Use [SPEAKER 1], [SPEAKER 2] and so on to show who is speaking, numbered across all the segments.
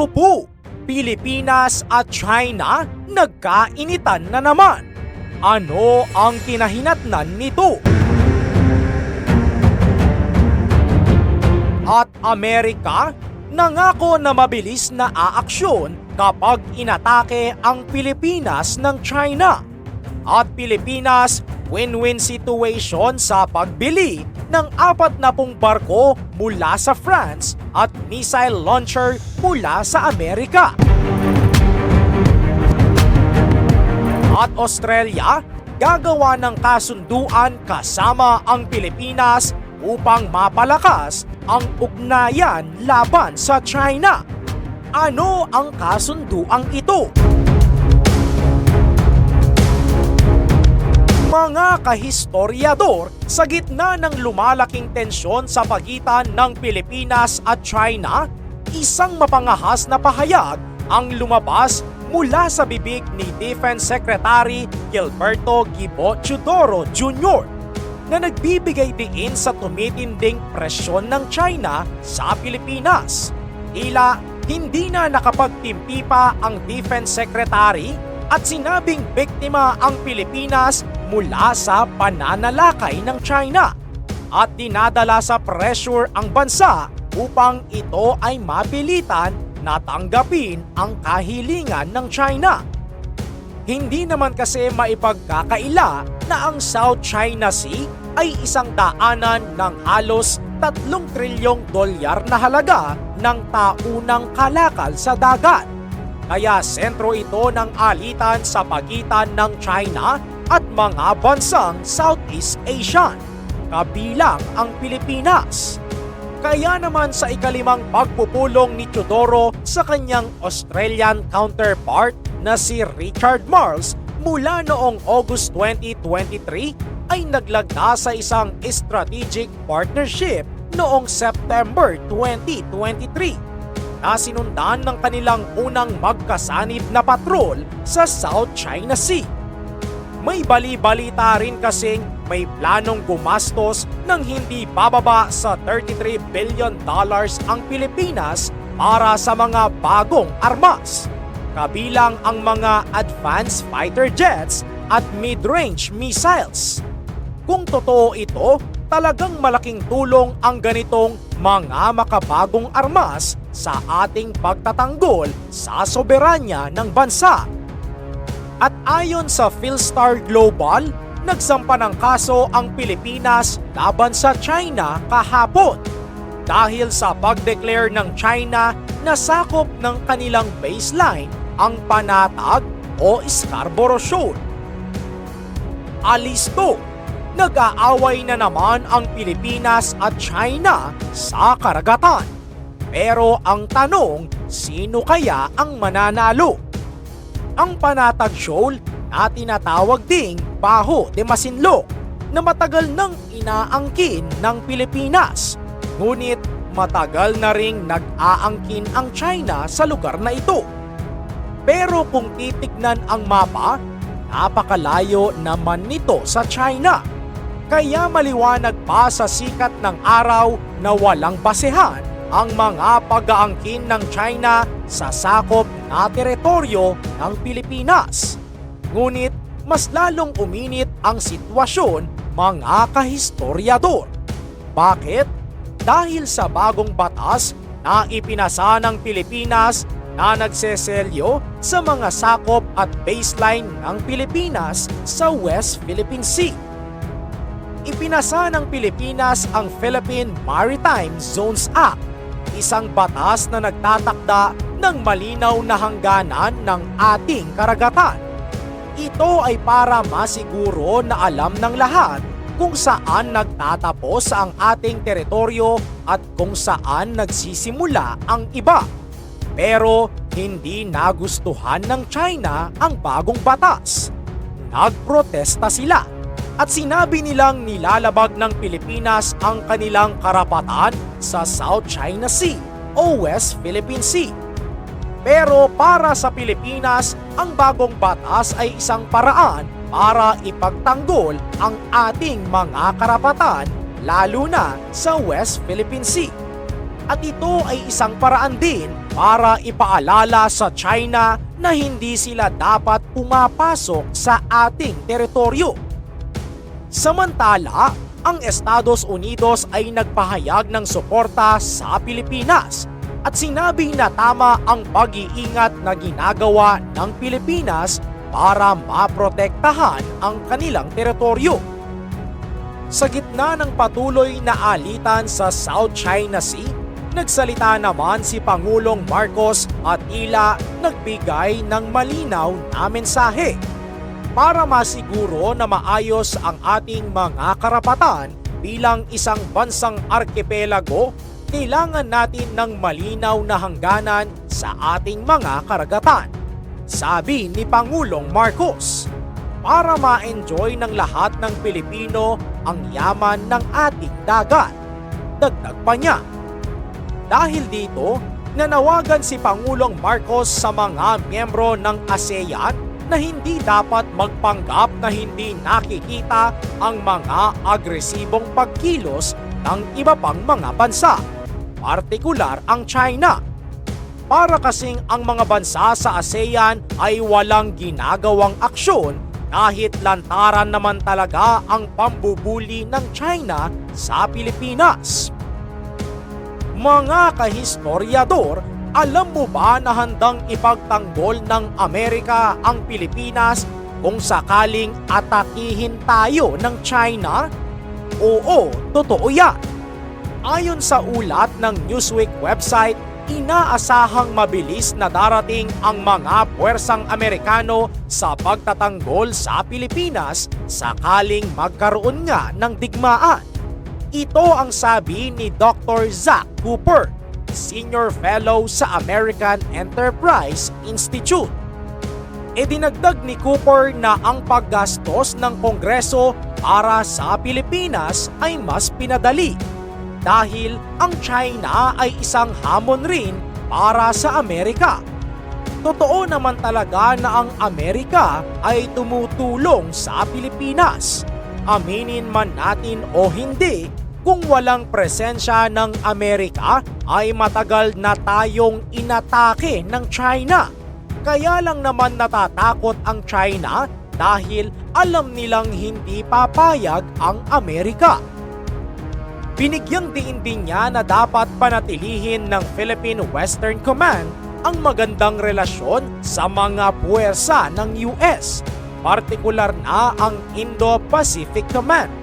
[SPEAKER 1] Naku po, Pilipinas at China nagkainitan na naman. Ano ang kinahinatnan nito? At Amerika nangako na mabilis na aaksyon kapag inatake ang Pilipinas ng China. At Pilipinas win-win situation sa pagbili ng apat na pong barko mula sa France at missile launcher mula sa Amerika. At Australia gagawa ng kasunduan kasama ang Pilipinas upang mapalakas ang ugnayan laban sa China. Ano ang kasunduang ito? Mga kahistoryador, sa gitna ng lumalaking tensyon sa pagitan ng Pilipinas at China, isang mapangahas na pahayag ang lumabas mula sa bibig ni Defense Secretary Gilberto Gibo Chudoro Jr. na nagbibigay diin sa tumitinding presyon ng China sa Pilipinas. Tila hindi na nakapagtimpi pa ang Defense Secretary at sinabing biktima ang Pilipinas mula sa pananalakay ng China at dinadala sa pressure ang bansa upang ito ay mapilitan na tanggapin ang kahilingan ng China. Hindi naman kasi maipagkakaila na ang South China Sea ay isang daanan ng halos 3 trilyong dolyar na halaga ng taunang kalakal sa dagat. Kaya sentro ito ng alitan sa pagitan ng China at mga bansang Southeast Asian, kabilang ang Pilipinas. Kaya naman sa ikalimang pagpupulong ni Teodoro sa kanyang Australian counterpart na si Richard Marles mula noong August 2023 ay naglagda sa isang strategic partnership noong September 2023 na sinundan ng kanilang unang magkasanib na patrol sa South China Sea. May bali-balita rin kasing may planong gumastos ng hindi bababa sa 33 billion dollars ang Pilipinas para sa mga bagong armas. Kabilang ang mga advanced fighter jets at mid-range missiles. Kung totoo ito, talagang malaking tulong ang ganitong mga makabagong armas sa ating pagtatanggol sa soberanya ng bansa. At ayon sa Philstar Global, nagsampa ng kaso ang Pilipinas laban sa China kahapon dahil sa pag-declare ng China na sakop ng kanilang baseline ang Panatag o Scarborough Shoal. Alisto, nag-aaway na naman ang Pilipinas at China sa karagatan. Pero ang tanong, sino kaya ang mananalo? Ang Panatag Shoal na tinatawag ding Baho de Masinloc na matagal nang inaangkin ng Pilipinas. Ngunit matagal na ring nag-aangkin ang China sa lugar na ito. Pero kung titignan ang mapa, napakalayo naman nito sa China. Kaya maliwanag pa sa sikat ng araw na walang basehan ang mga pag-aangkin ng China sa sakop na teritoryo ng Pilipinas. Ngunit mas lalong uminit ang sitwasyon mga kahistoryador. Bakit? Dahil sa bagong batas na ipinasa ng Pilipinas na nagseselyo sa mga sakop at baseline ng Pilipinas sa West Philippine Sea. Ipinasa ng Pilipinas ang Philippine Maritime Zones Act, isang batas na nagtatakda ng malinaw na hangganan ng ating karagatan. Ito ay para masiguro na alam ng lahat kung saan nagtatapos ang ating teritoryo at kung saan nagsisimula ang iba. Pero hindi nagustuhan ng China ang bagong batas. Nagprotesta sila at sinabi nilang nilalabag ng Pilipinas ang kanilang karapatan sa South China Sea o West Philippine Sea. Pero para sa Pilipinas, ang bagong batas ay isang paraan para ipagtanggol ang ating mga karapatan lalo na sa West Philippine Sea. At ito ay isang paraan din para ipaalala sa China na hindi sila dapat pumapasok sa ating teritoryo. Samantala, ang Estados Unidos ay nagpahayag ng suporta sa Pilipinas at sinabi na tama ang pag-iingat na ginagawa ng Pilipinas para maprotektahan ang kanilang teritoryo. Sa gitna ng patuloy na alitan sa South China Sea, nagsalita naman si Pangulong Marcos at tila nagbigay ng malinaw na mensahe para masiguro na maayos ang ating mga karapatan bilang isang bansang arkipelago, kailangan natin ng malinaw na hangganan sa ating mga karagatan. Sabi ni Pangulong Marcos, para ma-enjoy ng lahat ng Pilipino ang yaman ng ating dagat. Dagdag pa niya. Dahil dito, nanawagan si Pangulong Marcos sa mga miyembro ng ASEAN na hindi dapat magpanggap na hindi nakikita ang mga agresibong pagkilos ng iba pang mga bansa, partikular ang China. Para kasing ang mga bansa sa ASEAN ay walang ginagawang aksyon kahit lantaran naman talaga ang pambubuli ng China sa Pilipinas. Mga kahistoryador, alam mo ba na handang ipagtanggol ng Amerika ang Pilipinas kung sakaling atakihin tayo ng China? Oo, totoo yan. Ayon sa ulat ng Newsweek website, inaasahang mabilis na darating ang mga puwersang Amerikano sa pagtatanggol sa Pilipinas sakaling magkaroon nga ng digmaan. Ito ang sabi ni Dr. Zach Cooper, Senior Fellow sa American Enterprise Institute. Idinagdag ni Cooper na ang paggastos ng Kongreso para sa Pilipinas ay mas pinadali dahil ang China ay isang hamon rin para sa Amerika. Totoo naman talaga na ang Amerika ay tumutulong sa Pilipinas. Aminin man natin o hindi, kung walang presensya ng Amerika ay matagal na tayong inatake ng China. Kaya lang naman natatakot ang China dahil alam nilang hindi papayag ang Amerika. Binigyang diin din niya na dapat panatilihin ng Philippine Western Command ang magandang relasyon sa mga puwersa ng US, partikular na ang Indo-Pacific Command.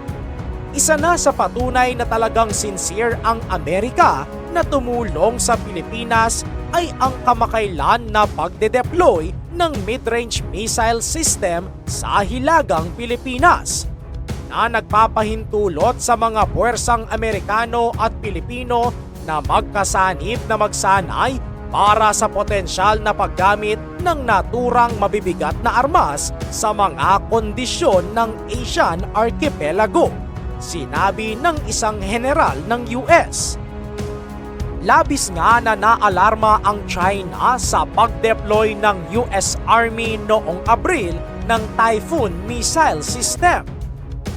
[SPEAKER 1] Isa na sa patunay na talagang sincere ang Amerika na tumulong sa Pilipinas ay ang kamakailan na pagde-deploy ng mid-range missile system sa Hilagang Pilipinas na nagpapahintulot sa mga puwersang Amerikano at Pilipino na magkasanib na magsanay para sa potensyal na paggamit ng naturang mabibigat na armas sa mga kondisyon ng Asian Archipelago, sinabi ng isang general ng US. Labis nga na naalarma ang China sa pag-deploy ng US Army noong Abril ng Typhoon missile system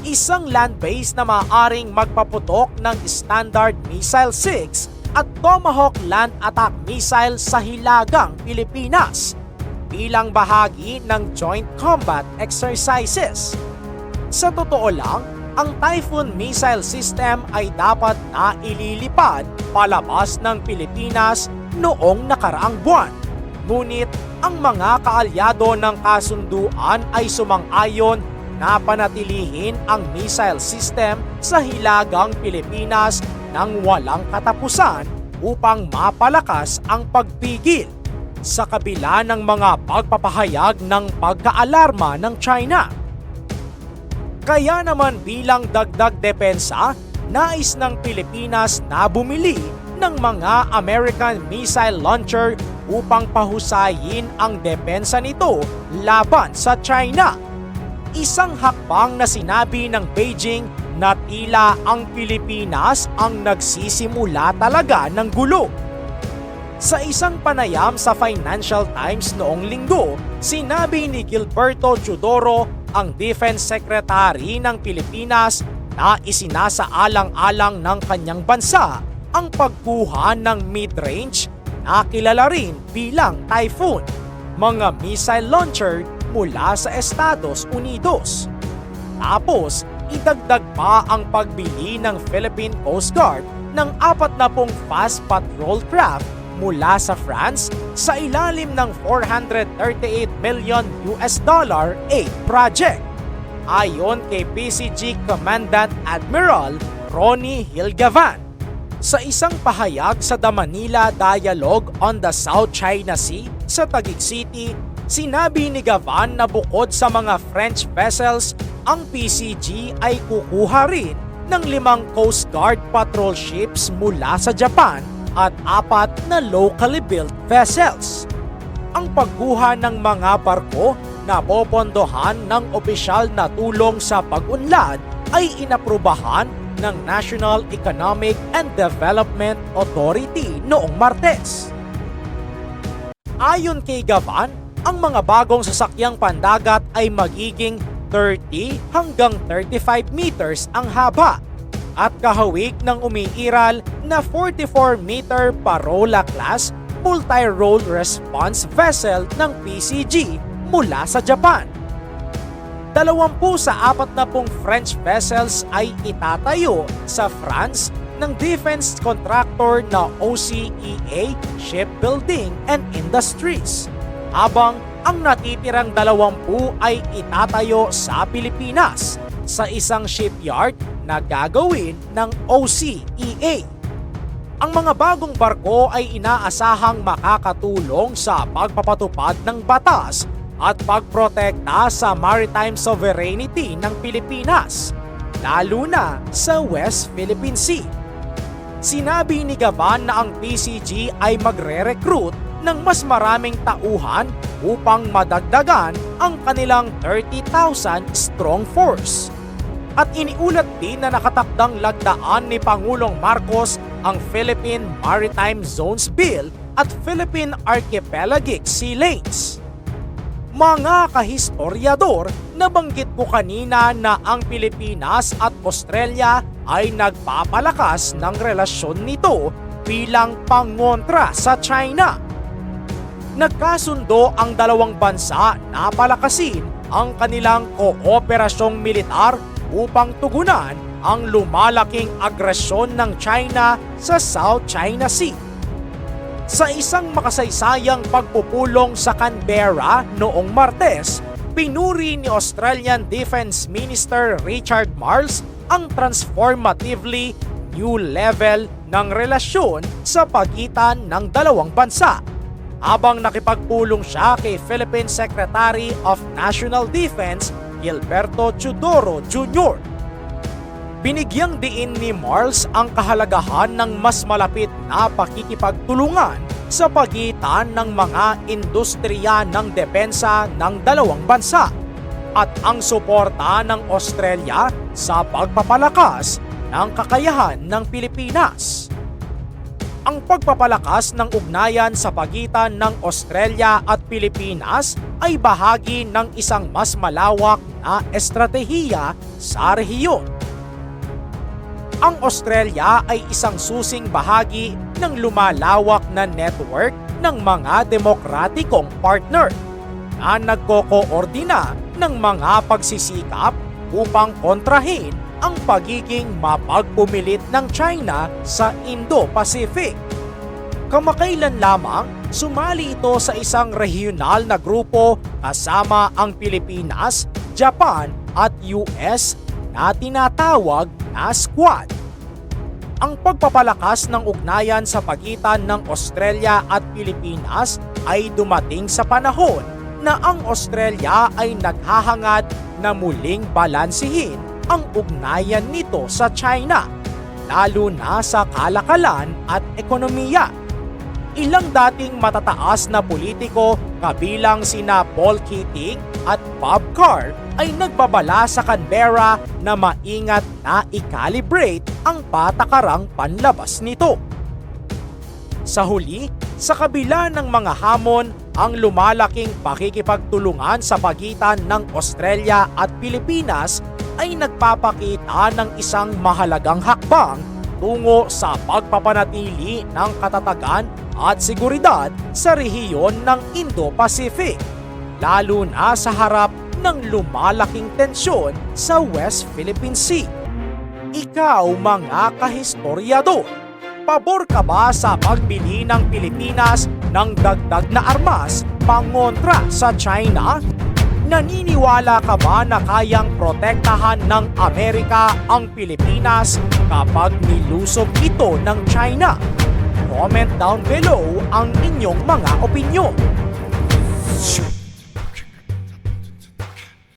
[SPEAKER 1] isang land base na maaaring magpaputok ng Standard Missile 6 at Tomahawk Land Attack Missile sa Hilagang Pilipinas bilang bahagi ng Joint Combat Exercises. Sa totoo lang, ang Typhoon Missile System ay dapat na ililipad palabas ng Pilipinas noong nakaraang buwan. Ngunit ang mga kaalyado ng kasunduan ay sumang-ayon na panatilihin ang missile system sa Hilagang Pilipinas ng walang katapusan upang mapalakas ang pagpigil sa kabila ng mga pagpapahayag ng pagkaalarma ng China. Kaya naman bilang dagdag depensa, nais ng Pilipinas na bumili ng mga American missile launcher upang pahusayin ang depensa nito laban sa China isang hakbang na sinabi ng Beijing na tila ang Pilipinas ang nagsisimula talaga ng gulo. Sa isang panayam sa Financial Times noong linggo, sinabi ni Gilberto Chudoro, ang Defense Secretary ng Pilipinas na isinasaalang-alang ng kanyang bansa ang pagkuha ng mid-range na kilala rin bilang Typhoon, mga missile launcher mula sa Estados Unidos. Tapos, idagdag pa ang pagbili ng Philippine Coast Guard ng apat na pong fast patrol craft mula sa France sa ilalim ng 438 million US dollar aid project. Ayon kay PCG Commandant Admiral Ronnie Hilgavan. Sa isang pahayag sa The Manila Dialogue on the South China Sea sa Taguig City, sinabi ni Gavan na bukod sa mga French vessels, ang PCG ay kukuha rin ng limang Coast Guard patrol ships mula sa Japan at apat na locally built vessels. Ang pagkuha ng mga barko na popondohan ng opisyal na tulong sa pag-unlad ay inaprubahan ng National Economic and Development Authority noong Martes. Ayon kay Gavan, ang mga bagong sasakyang pandagat ay magiging 30 hanggang 35 meters ang haba at kahawig ng umiiral na 44-meter Parola class multi-role response vessel ng PCG mula sa Japan. Dalawampu sa apat na pong French vessels ay itatayo sa France ng defense contractor na OCEA Shipbuilding and Industries, habang ang natitirang dalawampu ay itatayo sa Pilipinas sa isang shipyard na gagawin ng OCEA. Ang mga bagong barko ay inaasahang makakatulong sa pagpapatupad ng batas at pagprotekta sa maritime sovereignty ng Pilipinas, lalo na sa West Philippine Sea. Sinabi ni Gavan na ang PCG ay magre-recruit ng mas maraming tauhan upang madagdagan ang kanilang 30,000 strong force. At iniulat din na nakatakdang lagdaan ni Pangulong Marcos ang Philippine Maritime Zones Bill at Philippine Archipelagic Sea Lanes. Mga kahistoryador, nabanggit ko kanina na ang Pilipinas at Australia ay nagpapalakas ng relasyon nito bilang pangontra sa China. Nagkasundo ang dalawang bansa na palakasin ang kanilang kooperasyong militar upang tugunan ang lumalaking agresyon ng China sa South China Sea. Sa isang makasaysayang pagpupulong sa Canberra noong Martes, pinuri ni Australian Defense Minister Richard Marles ang transformatively new level ng relasyon sa pagitan ng dalawang bansa habang nakipagpulong siya kay Philippine Secretary of National Defense Gilberto Chudoro Jr. Binigyang diin ni Marles ang kahalagahan ng mas malapit na pakikipagtulungan sa pagitan ng mga industriya ng depensa ng dalawang bansa at ang suporta ng Australia sa pagpapalakas ng kakayahan ng Pilipinas. Ang pagpapalakas ng ugnayan sa pagitan ng Australia at Pilipinas ay bahagi ng isang mas malawak na estratehiya sa rehiyon. Ang Australia ay isang susing bahagi ng lumalawak na network ng mga demokratikong partner na nagkoko-ordina ng mga pagsisikap upang kontrahin ang pagiging mapagpumilit ng China sa Indo-Pacific. Kamakailan lamang, sumali ito sa isang regional na grupo kasama ang Pilipinas, Japan at US na tinatawag na Squad. Ang pagpapalakas ng ugnayan sa pagitan ng Australia at Pilipinas ay dumating sa panahon na ang Australia ay naghahangad na muling balansihin ang ugnayan nito sa China, lalo na sa kalakalan at ekonomiya. Ilang dating matataas na politiko kabilang sina Paul Keating at Bob Carr ay nagbabala sa Canberra na maingat na i-calibrate ang patakarang panlabas nito. Sa huli, sa kabila ng mga hamon, ang lumalaking pakikipagtulungan sa pagitan ng Australia at Pilipinas ay nagpapakita ng isang mahalagang hakbang patungo sa pagpapanatili ng katatagan at seguridad sa rehiyon ng Indo-Pacific, lalo na sa harap ng lumalaking tensyon sa West Philippine Sea. Ikaw mga kahistoryador, pabor ka ba sa pagbili ng Pilipinas ng dagdag na armas pangontra sa China? Naniniwala ka ba na kayang protektahan ng Amerika ang Pilipinas kapag nilusob ito ng China? Comment down below ang inyong mga opinyon.